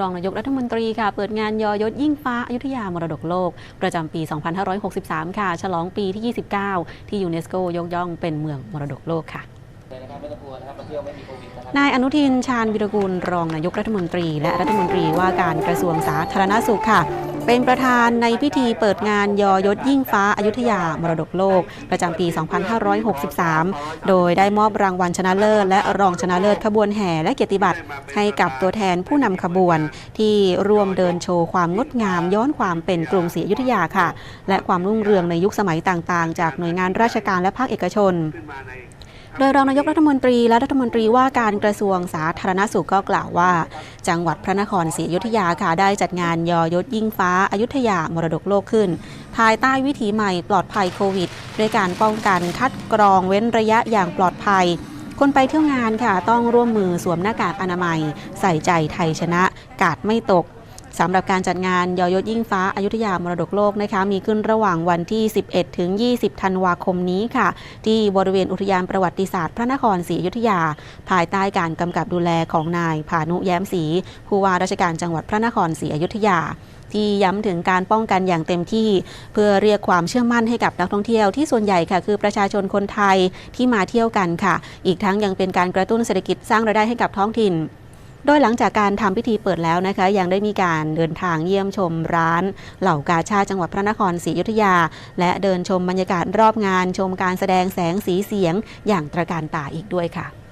รองนายกรัฐมนตรีค่ะ เปิดงานยอยศยิ่งฟ้าอายุทยามรดกโลก ประจำปี 2563 ค่ะ ฉลองปีที่ 29 ที่ยูเนสโกยกย่องเป็นเมืองมรดกโลกค่ะนายวไม่มีโควิดนะครับนายอนุทินชาญวิรกูลรองนายกรัฐมนตรี และรัฐมนตรีว่าการกระทรวงสาธารณสุขค่ะ เป็นประธานในพิธีเปิดงานยอยศยิ่งฟ้าอายุทยามรดกโลก ประจำปี 2563 โดยได้มอบรางวัลชนะเลิศ และรองชนะเลิศขบวนแห่และเกียรติบัตรให้กับตัวแทนผู้นำขบวน ที่ร่วมเดินโชว์ความงดงามย้อนความเป็นกรุงศรีอยุธยาค่ะ และความรุ่งเรืองในยุคสมัยต่างๆ จากหน่วยงานราชการและภาคเอกชน โดยรองนายกรัฐมนตรีและรัฐมนตรีว่าการกระทรวงสาธารณสุขก็กล่าวว่า จังหวัดพระนครศรีอยุธยาค่ะได้จัดงานยอยศยิ่งฟ้าอายุทยามรดกโลกขึ้น ภายใต้วิถีใหม่ปลอดภัยโควิดด้วยการป้องกันคัดกรองเว้นระยะอย่างปลอดภัยคนไปเที่ยวงานค่ะต้องร่วมมือสวมหน้ากากอนามัย ใส่ใจไทยชนะ กาดไม่ตก สำหรับการจัดงานยอยศยิ่งฟ้าอายุทยามรดกโลกนะคะมีขึ้นระหว่างวันที่ 11 ถึง 20 ธันวาคมนี้ค่ะ ที่บริเวณอุทยานประวัติศาสตร์พระนครศรีอยุธยา ภายใต้การกำกับดูแลของนายพานุแย้มศรีผู้ว่าราชการจังหวัดพระนครศรีอยุธยาที่ย้ำถึงการป้องกันอย่างเต็มที่ เพื่อเรียกความเชื่อมั่นให้กับนักท่องเที่ยวที่ส่วนใหญ่ค่ะ คือประชาชนคนไทยที่มาเที่ยวกันค่ะ อีกทั้งยังเป็นการกระตุ้นเศรษฐกิจสร้างรายได้ให้กับท้องถิ่น โดยหลังจากการทำพิธีเปิดแล้วนะคะ ยังได้มีการเดินทางเยี่ยมชมร้าน เหล่ากาชาจังหวัดพระนครศรีอยุธยา และเดินชมบรรยากาศรอบงาน ชมการแสดงแสงสีเสียงอย่างตระการตาอีกด้วยค่ะ